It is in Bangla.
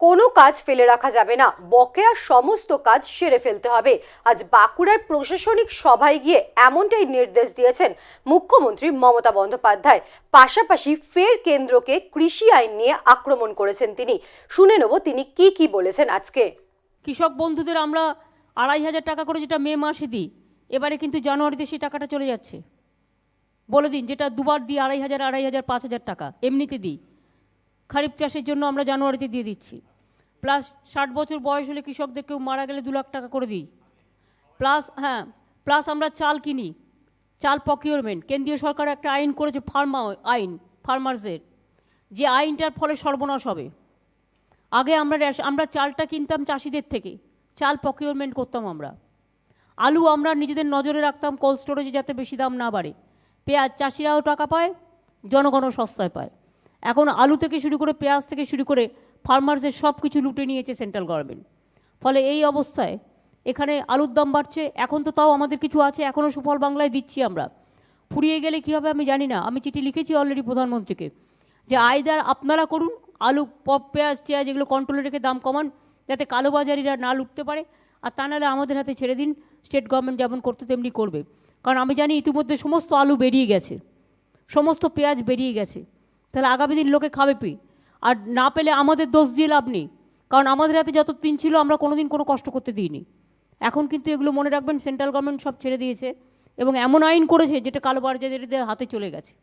কোনো কাজ ফেলে রাখা যাবে না। বকেয়া সমস্ত কাজ সেরে ফেলতে হবে। আজ বাঁকুড়ার প্রশাসনিক সভায় গিয়ে এমনটাই নির্দেশ দিয়েছেন মুখ্যমন্ত্রী মমতা বন্দ্যোপাধ্যায়। পাশাপাশি ফের কেন্দ্রকে কৃষি আইন নিয়ে আক্রমণ করেছেন তিনি। শুনে নেব তিনি কি কি বলেছেন আজকে। কৃষক বন্ধুদের আমরা আড়াই হাজার টাকা করে যেটা মে মাসে দিই, এবারে কিন্তু জানুয়ারিতে সেই টাকাটা চলে যাচ্ছে। বলে দিন, যেটা দুবার দিই আড়াই হাজার আড়াই হাজার, পাঁচ হাজার টাকা, এমনিতে দিই। খারিফ চাষের জন্য আমরা জানুয়ারিতে দিয়ে দিচ্ছি। প্লাস ষাট বছর বয়স হলে কৃষকদের কেউ মারা গেলে দু লাখ টাকা করে দিই। প্লাস হ্যাঁ প্লাস আমরা চাল কিনি। চাল প্রকিউরমেন্ট কেন্দ্রীয় সরকার একটা আইন করেছে ফার্মা আইন ফার্মার্সদের যে আইনটার ফলে সর্বনাশ হবে। আগে আমরা আমরা চালটা কিনতাম চাষিদের থেকে। চাল প্রকিউরমেন্ট করতাম আমরা। আলু আমরা নিজেদের নজরে রাখতাম কোল্ড স্টোরেজে যাতে বেশি দাম না বাড়ে। পেঁয়াজ চাষিরাও টাকা পায়, জনগণও সস্তায় পায়। এখন আলু থেকে শুরু করে পেঁয়াজ থেকে শুরু করে ফার্মার্সের সব কিছু লুটে নিয়েছে সেন্ট্রাল গভর্নমেন্ট ফলে এই অবস্থায় এখানে আলুর দাম বাড়ছে, এখন তো তাও আমাদের কিছু আছে এখনও সুফল বাংলায় দিচ্ছি আমরা। ফুরিয়ে গেলে কী হবে আমি জানি না, আমি চিঠি লিখেছি অলরেডি প্রধানমন্ত্রীকে, যে আয়দার আপনারা করুন, আলু, পপ, পেঁয়াজ, চেয়াজ এগুলো কন্ট্রোলে রেখে দাম কমান, যাতে কালোবাজারিরা না লুটতে পারে, আর তা নাহলে আমাদের হাতে ছেড়ে দিন স্টেট গভর্নমেন্ট যেমন করতে তেমনি করবে। কারণ আমি জানি ইতিমধ্যে সমস্ত আলু বেরিয়ে গেছে, সমস্ত পেঁয়াজ বেরিয়ে গেছে। তাহলে আগামী দিন লোকে খাবে পি। আর না পেলে আমাদের দোষ দিয়ে লাভ নেই। কারণ আমাদের হাতে যত দিন ছিল, আমরা কোনো দিন কোনো কষ্ট করতে দিইনি। এখন কিন্তু এগুলো মনে রাখবেন, সেন্ট্রাল গভর্নমেন্ট সব ছেড়ে দিয়েছে এবং এমন আইন করেছে যেটা কালো কালোবাজারিদের হাতে চলে গেছে।